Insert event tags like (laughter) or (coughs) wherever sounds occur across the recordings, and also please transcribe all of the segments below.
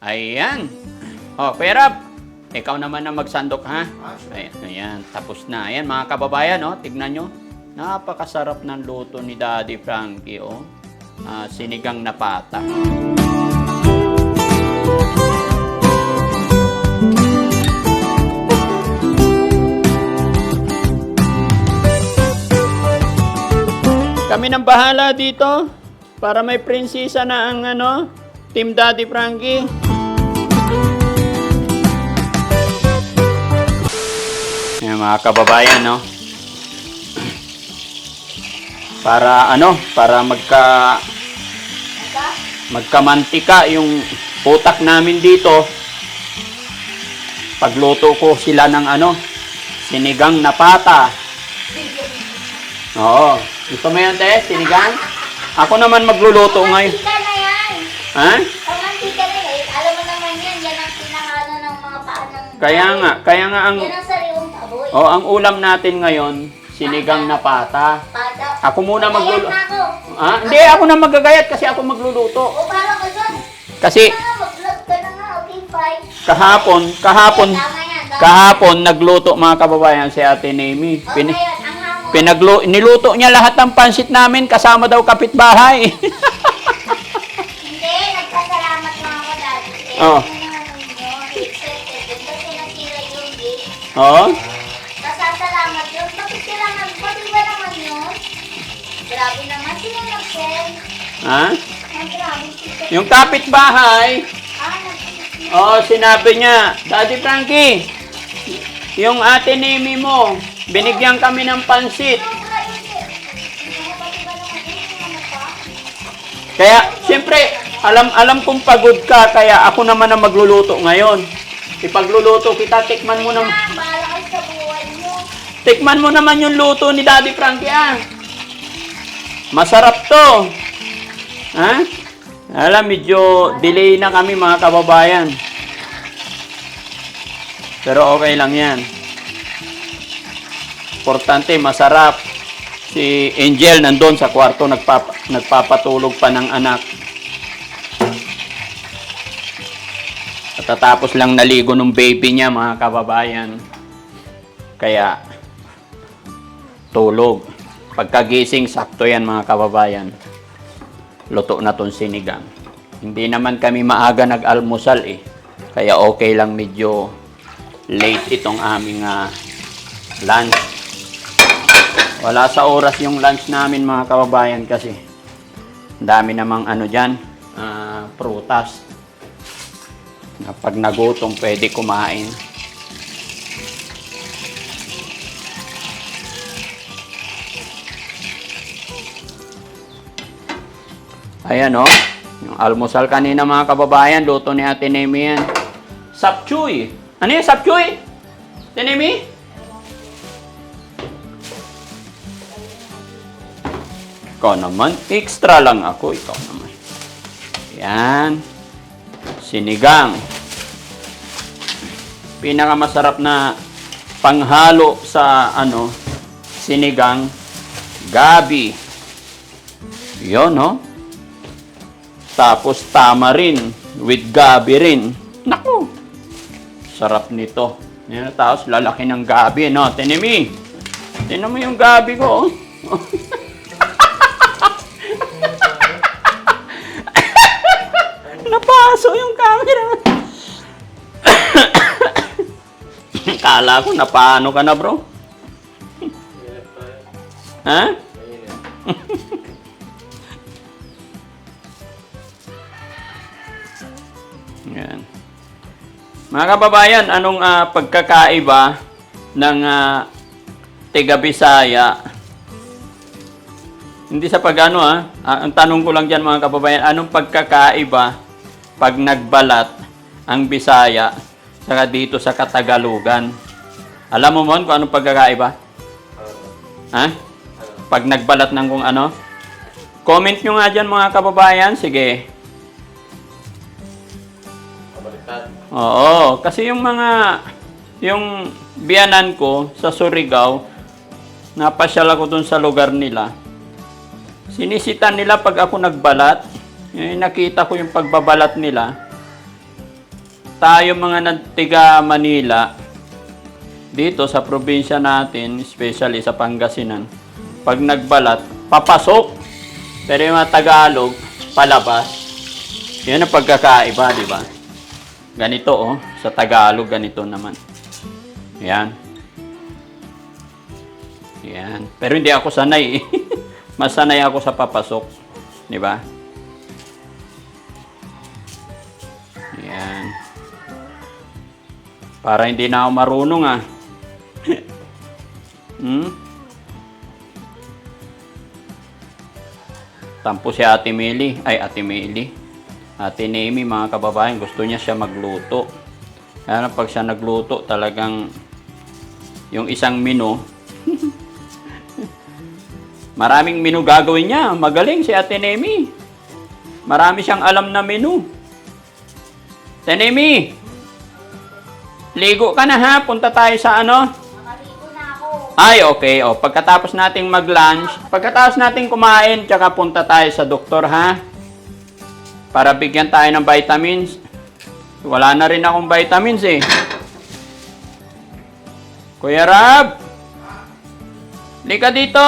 Ayan. Oh, Kuya Rab, ikaw naman na magsandok ha. Ayan, ayan, tapos na. Ayan mga kababayan, oh, tignan nyo. Napakasarap ng luto ni Daddy Frankie, oh. Ah, sinigang na pata. Kami nang bahala dito para may prinsesa na ang ano, Team Daddy Frankie. Yan mga kababayan, no? Para ano, para magka magkamantika yung utak namin dito. Pagluto ko sila ng ano, sinigang na pata. Oo. Gusto mo yan, te? Sinigang? Ako naman magluluto ngayon. Na yan. Ha? Kamantika na yan. Alam mo naman yan. Yan ang pinakano ng mga paan ng... Kaya nga, kaya nga ang... Yan ang taboy. Oh, ang ulam natin ngayon, sinigang na pata. Ako muna magluluto. Ah, hindi ako na magagayat kasi ako magluluto. O para ko dyan. Kasi Kaya mag-vlog ka na nga. Okay, fine. kahapon, kahapon, tama yan. Tama. kahapon nagluto mga kababayan si Ate Nemi. O Pin, ngayon, ang hamon. pinaglu, niluto niya lahat ng pansit namin kasama daw kapitbahay. (laughs) Hindi, nagpasalamat lang ako dati. Eh, Oo. naman yun? Accepted. Doon kasi nasira yung gate. Oo. Grabe naman. Nag-send? Ha? Sila. Yung kapitbahay, Ah, nag-send. oh, sinabi niya, Daddy Frankie, yung Ate Nemi mo, binigyan kami ng pansit. Eh. Ano? Kaya, siyempre, alam alam kong pagod ka, kaya ako naman ang magluluto ngayon. Ipagluluto kita, tikman mo naman. Ah. Tikman mo naman yung luto ni Daddy Frankie, ah. Masarap to. Ha? Alam, medyo delay na kami mga kababayan. Pero okay lang yan. Importante, masarap. Si Angel nandun sa kwarto, nagpapa, nagpapatulog pa ng anak. Katatapos lang naligo ng baby niya, mga kababayan. Kaya, tulog. Pagkagising, sakto yan, mga kababayan. Luto na tong sinigang. Hindi naman kami maaga nag-almusal eh. Kaya okay lang medyo late itong aming ah, lunch. Wala sa oras yung lunch namin mga kababayan kasi dami namang ano dyan, ah, prutas. Na pag nagutom pwede kumain. Ayan oh. Yung almusal kanina mga kababayan, luto ni Ate Nemi yan. Sapchuy. Ano yung sapchuy? Ate Nemi? Ikaw naman. Extra lang ako. Ikaw naman. Yan. Sinigang. Pinakamasarap na panghalo sa ano, sinigang, gabi. Yun, no? Tapos tamarin with gabi rin. Naku! Sarap nito. Yan, tapos lalaki ng gabi, no? Tinimi! Tinan mo yung gabi ko, oh. (laughs) Napaso yung camera. (coughs) Kala ko napano ka na, bro. ha? (laughs) Yan. Mga kababayan, anong ah, pagkakaiba ng uh, tiga Bisaya? Hindi sa pagano ah, Ah, ang tanong ko lang diyan mga kababayan, anong pagkakaiba pag nagbalat ang Bisaya saka dito sa Katagalugan? Alam mo mon kung anong pagkakaiba? Ha? Pag nagbalat ng kung ano? Comment nyo nga dyan mga kababayan. Sige. Oo, kasi yung mga yung biyanan ko sa Surigao, napasyal ako dun sa lugar nila. Sinisitan nila pag ako nagbalat. Eh, nakita ko yung pagbabalat nila. tayo mga nagtiga Manila, dito sa probinsya natin, especially sa Pangasinan, pag nagbalat, papasok. Pero yung mga Tagalog, palabas. Yan ang pagkakaiba, di ba? Ganito, oh. Sa Tagalog, ganito naman. Yan. Yan. Pero hindi ako sanay, eh. (laughs) Mas sanay ako sa papasok. Di ba? Yan. Para hindi na ako marunong, ah. (laughs) hmm? Tampo si Ate Mili. Ay, Ate Mili. Ate Nemi, mga kababayan, gusto niya siya magluto. Kaya pag siya nagluto, talagang yung isang menu, (laughs) maraming menu gagawin niya. Magaling si Ate Nemi. Marami siyang alam na menu. Ate Nemi, ligo ka na ha. Punta tayo sa ano? Ay, okay. O, pagkatapos nating mag-lunch, pagkatapos nating kumain, tsaka punta tayo sa doktor, ha? Para bigyan tayo ng vitamins. Wala na rin akong vitamins, eh. Kuya Rab! Lika dito!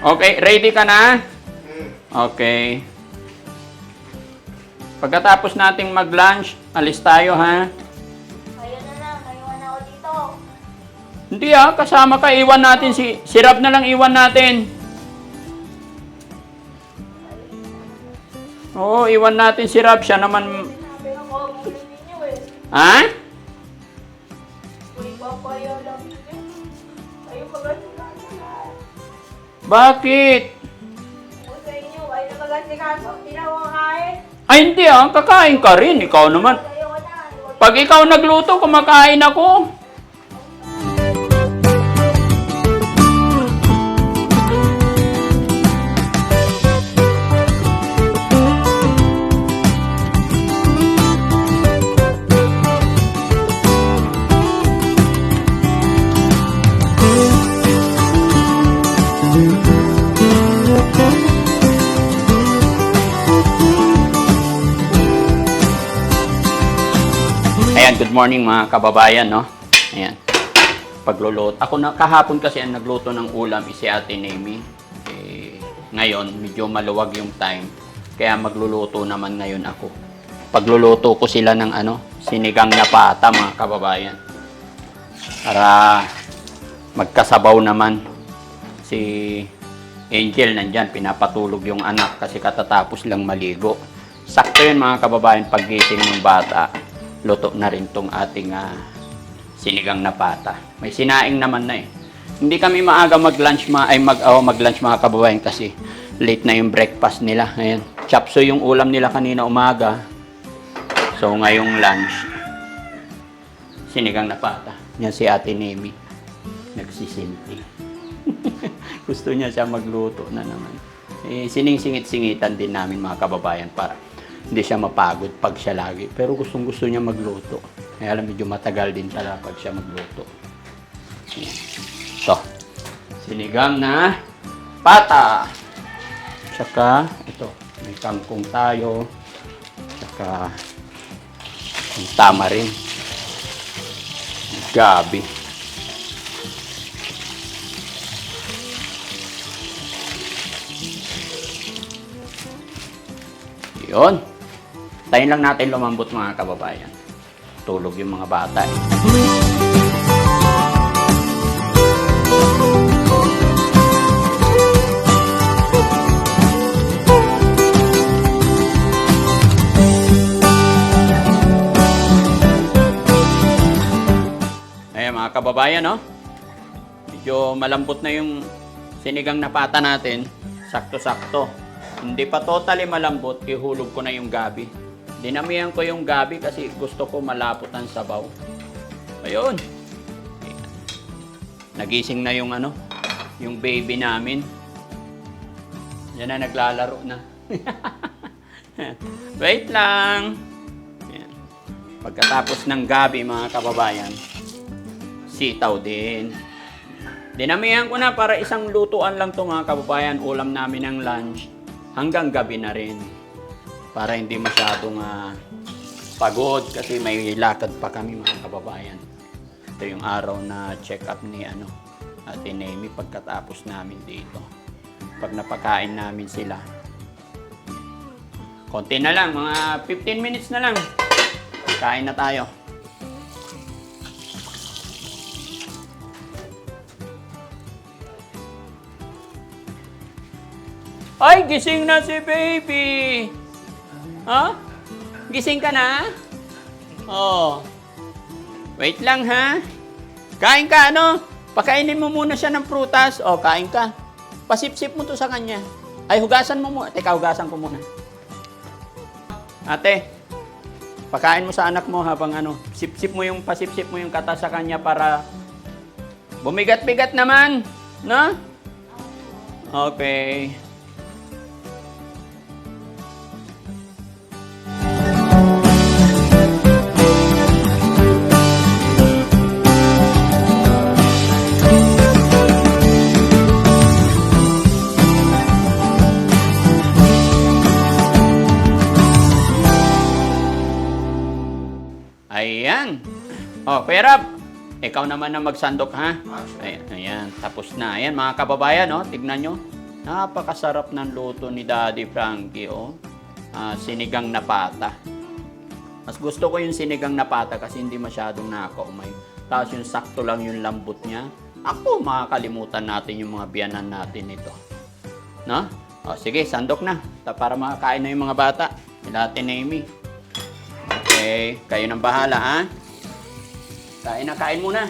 Okay, ready ka na? Okay. Pagkatapos nating mag-lunch, alis tayo, ha? Ayun na lang, naiwan ako dito. Hindi ah, kasama ka. Iwan natin si... Si Rab na lang iwan natin. Oo, iwan natin si Rab. Siya naman... Ha? Bakit? Ay, hindi ah. Kakain ka rin. Ikaw naman. Pag ikaw nagluto, kumakain ako. Good morning mga kababayan, no? Ayan. Pagluluto. Ako na, kahapon kasi ang nagluto ng ulam si Ate Nemi. Eh, ngayon, medyo maluwag yung time. Kaya magluluto naman ngayon ako. Pagluluto ko sila ng ano, sinigang na pata mga kababayan. Para magkasabaw naman. Si Angel nandyan, pinapatulog yung anak kasi katatapos lang maligo. Sakto yun mga kababayan, paggising ng bata, luto na rin tong ating ah, sinigang na pata. May sinaing naman na eh. Hindi kami maaga mag-lunch ma ay mag oh, mag-lunch mga kababayan kasi late na yung breakfast nila. Ayan. Chapso yung ulam nila kanina umaga. So ngayong lunch sinigang na pata. Yan si Ate Nemi. Nagsisinti. (laughs) Gusto niya siya magluto na naman. Eh, sining-singit-singitan din namin mga kababayan para hindi siya mapagod pag siya lagi. Pero gustong gusto niya magluto. Kaya alam, medyo matagal din talaga pag siya magluto. Ito. Sinigang na pata. Tsaka, ito, may kangkong tayo. Tsaka, yung tamarin. Gabi. Yun. Tayo lang natin lumambot mga kababayan. Tulog yung mga bata. eh. Ayan mga kababayan, no? Medyo malambot na yung sinigang na pata natin. Sakto-sakto. Hindi pa totally malambot, ihulog ko na yung gabi. Dinamihan ko yung gabi kasi gusto ko malapot ang sabaw. Ayun. Nagising na yung ano, yung baby namin. Yan na naglalaro na. (laughs) Wait lang. Yan. Pagkatapos ng gabi mga kababayan, sitaw din. Dinamihan ko na para isang lutuan lang to mga kababayan, ulam namin ng lunch hanggang gabi na rin. Para hindi masyadong ah, Pagod kasi may lakad pa kami mga kababayan. Ito yung araw na check up ni ano, Ate Nemi pagkatapos namin dito. Pag napakain namin sila. Konti na lang, mga 15 minutes na lang. Kain na tayo. Ay, gising na si baby. Ha? Gising ka na? Oh. Wait lang ha. Kain ka ano? Pakainin mo muna siya ng prutas. O, kain ka. Pasipsip mo to sa kanya. Ay, hugasan mo muna. Teka, hugasan ko muna. Ate, pakain mo sa anak mo habang ano, sipsip mo yung pasipsip mo yung kata sa kanya para bumigat-bigat naman. No? Okay. Oh, Kuya Rab, ikaw naman na magsandok ha. Ayan, ayan, tapos na. Ayan mga kababayan, oh, tignan nyo. Napakasarap ng luto ni Daddy Frankie, oh. Ah, sinigang na pata. Mas gusto ko yung sinigang na pata kasi hindi masyadong nakakaumay. Tapos yung sakto lang yung lambot niya. Ako, makakalimutan natin yung mga biyanan natin nito. No? O, sige, sandok na. Para makakain na yung mga bata. Nila Amy. Okay, kayo nang bahala, ha? Kain na, kain muna.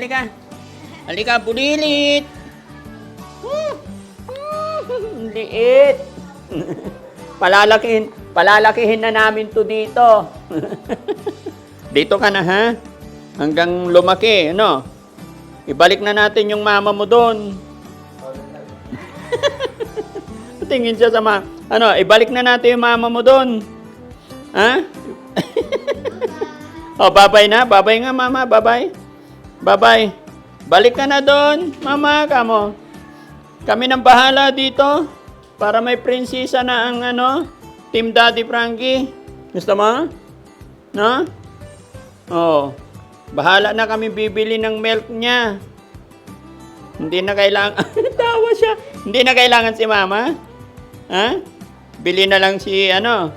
Halika. Halika, bulilit. Hmm. Hmm, Liit. palalakihin, palalakihin na namin to dito. (laughs) dito ka na ha? Hanggang lumaki, ano? Ibalik na natin yung mama mo doon. (laughs) Tingin siya sa ma... Ano, ibalik na natin yung mama mo doon. Ha? (laughs) oh, babay na. Babay nga, mama. Babay. Babay. Balik ka na doon, mama, kamo. Kami nang bahala dito para may prinsesa na ang ano, Team Daddy Frankie. Gusto mo? No? Oh. Bahala na kami bibili ng milk niya. Hindi na kailangan... (laughs) Tawa siya. Hindi na kailangan si mama? Ha? Bili na lang si ano?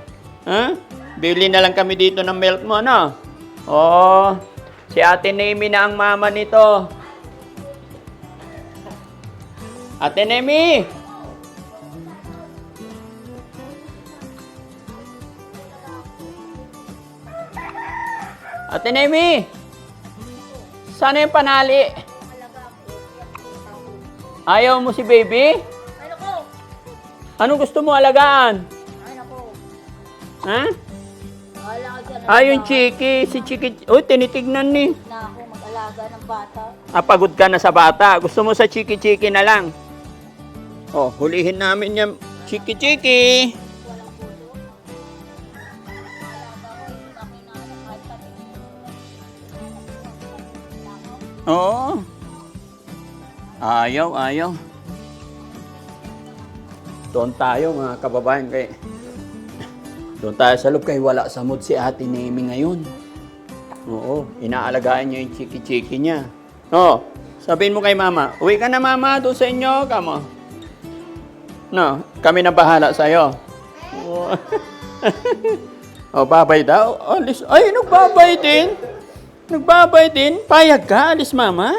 Ha? Bili na lang kami dito ng milk mo, no? Oh, Si Ate Nemi na ang mama nito. Ate Nemi! Ate Nemi! Sana yung panali? Ayaw mo si baby? Ano Anong gusto mo alagaan? Ano ha? Wala ka dyan. Ah, yung chiki. Si chiki. Uy, tinitignan ni. Na ako mag-alaga ng bata. Ah, pagod ka na sa bata. Gusto mo sa chiki-chiki na lang. Oh, hulihin namin yung chiki-chiki. Walang puso. Alaga ko, yung aking nanay, kahit kami. Oo. Ayaw, ayaw. Doon tayo mga kababayan kay doon tayo sa loob kay wala sa mood si Ate Nemi ngayon. Oo, inaalagaan niya yung chiki-chiki niya. Oo, sabihin mo kay Mama, uwi ka na Mama doon sa inyo, kamo. No, kami na bahala sa'yo. Oo. (laughs) oh, babay daw. Alis. Ay, nagbabay din. Nagbabay din. Payag ka, alis Mama.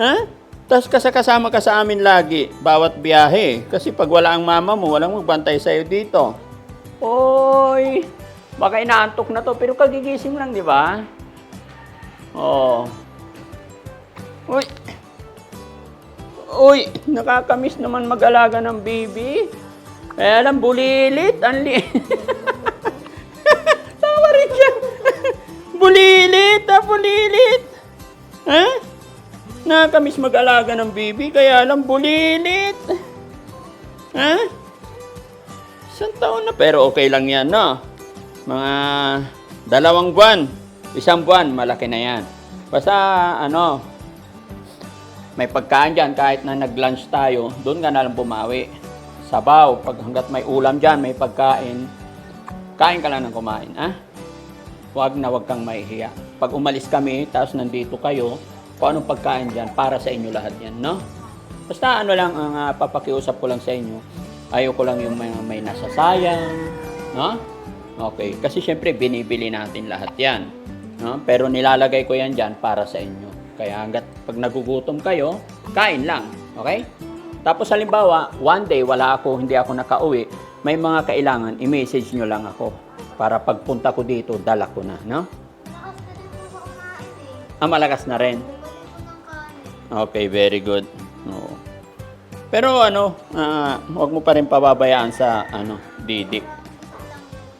Ha? Tapos kasama ka sa amin lagi, bawat biyahe. Kasi pag wala ang mama mo, walang magbantay sa'yo dito. Oy, baka inaantok na to, pero kagigising lang, di ba? Oo. Uy. Uy, nakakamiss naman mag-alaga ng baby. Kaya lang, bulilit. Ang li... (laughs) Tawa rin siya. bulilit, ah, bulilit. Ha? Nakakamiss mag-alaga ng baby, kaya lang bulilit. Ha? Isang taon na, pero okay lang yan, no? Mga dalawang buwan, isang buwan, malaki na yan. Basta, ano, may pagkain dyan, kahit na nag-lunch tayo, doon ka na lang bumawi. Sabaw, pag hanggat may ulam dyan, may pagkain, kain ka lang ng kumain, ha? Huwag na huwag kang mahihiya. Pag umalis kami, tapos nandito kayo, kung anong pagkain dyan, para sa inyo lahat yan, no? Basta ano lang, ang ah, papakiusap ko lang sa inyo, ayoko lang yung may, may nasasayang, no? Okay, kasi syempre binibili natin lahat yan, no? Pero nilalagay ko yan dyan para sa inyo. Kaya hanggat pag nagugutom kayo, kain lang, okay? Tapos halimbawa, one day wala ako, hindi ako nakauwi, may mga kailangan, i-message nyo lang ako para pagpunta ko dito, dala ko na, no? Ah, malakas na rin. Okay, very good. Oo. Pero ano, ah, huwag mo pa rin pababayaan sa ano, Didi.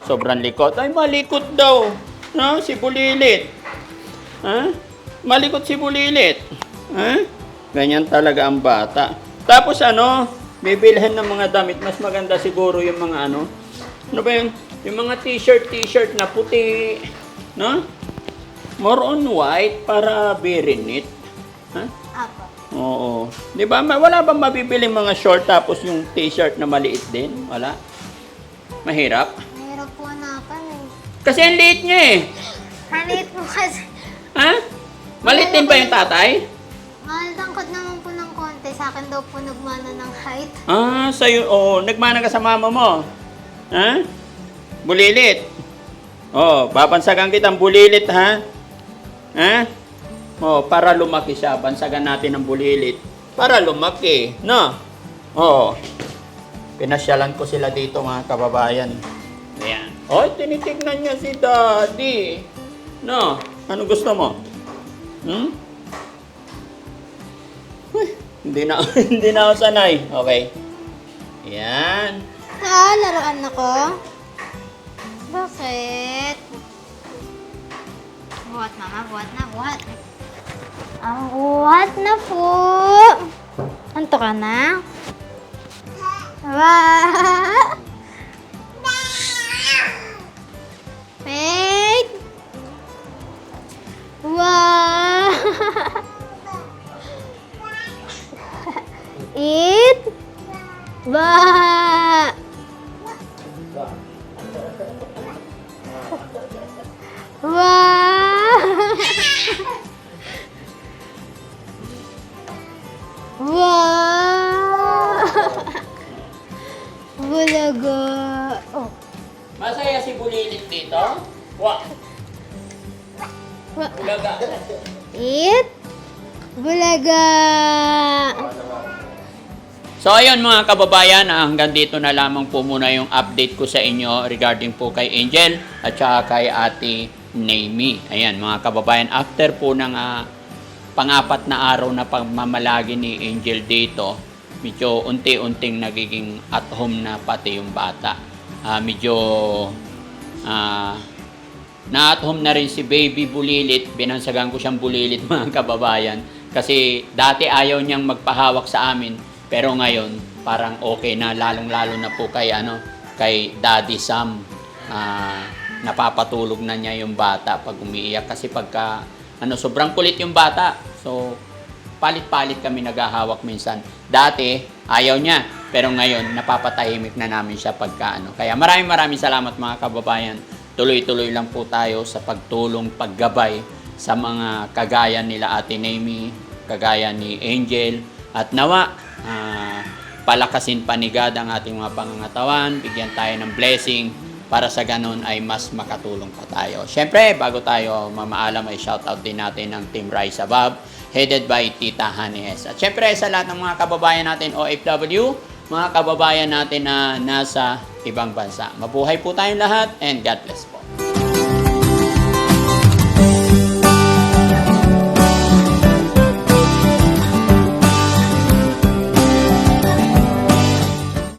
Sobrang likot. Ay, malikot daw. No, si Bulilit. Ha? Malikot si Bulilit. Ha? Ganyan talaga ang bata. Tapos ano, bibilhin ng mga damit. Mas maganda siguro yung mga ano. Ano ba yun? Yung mga t-shirt, t-shirt na puti. No? More on white para very neat. Ha? Apo. Oo. Di ba? Wala bang mabibili mga short tapos yung t-shirt na maliit din? Wala? Mahirap? Mahirap po hanapan eh. Kasi ang liit niya eh. Maliit po kasi. Ha? Maliit din ba yung tatay? Malangkot naman po ng konti. Sa akin daw po nagmana ng height. Ah, sa'yo. Oo, nagmana ka sa mama mo. Ha? Bulilit. Oh, babansagan kitang bulilit ha? Ha? Oh, para lumaki siya, bansagan natin ng bulilit. Para lumaki, no? Oo. Pinasyalan ko sila dito mga kababayan. Ayan. Oh, tinitignan niya si Daddy. No? Ano gusto mo? Hmm? Uy, hindi na (laughs) hindi na ako sanay. Okay. Yan. Ah, laruan ako? Bakit? Buhat mama, buhat na, buhat. Ang buhat na po. Anto ka na? Wow! Wait! Wow! (laughs) Eat! Wow! Ayun mga kababayan, ah, hanggang dito na lamang po muna yung update ko sa inyo regarding po kay Angel at saka kay Ate Naomi. Ayan mga kababayan, after po ng ah, pangapat na araw na pagmamalagi ni Angel dito, medyo unti-unting nagiging at home na pati yung bata. Ah, medyo ah, na at home na rin si Baby Bulilit. Binansagan ko siyang Bulilit (laughs) mga kababayan. Kasi dati ayaw niyang magpahawak sa amin. Pero ngayon, parang okay na. Lalong-lalo na po kay, ano, kay Daddy Sam. Ah, napapatulog na niya yung bata pag umiiyak. Kasi pagka, ano, sobrang kulit yung bata. So, palit-palit kami naghahawak minsan. Dati, ayaw niya. Pero ngayon, napapatahimik na namin siya pagka ano. Kaya maraming maraming salamat mga kababayan. Tuloy-tuloy lang po tayo sa pagtulong, paggabay sa mga kagaya nila Ate Naomi, kagaya ni Angel. At nawa, ah, palakasin panigad ang ating mga pangangatawan, bigyan tayo ng blessing para sa ganun ay mas makatulong pa tayo. Siyempre, bago tayo mamaalam ay shoutout din natin ng Team Rise Above headed by Tita Hanes. At syempre sa lahat ng mga kababayan natin OFW, mga kababayan natin na nasa ibang bansa. Mabuhay po tayong lahat and God bless po.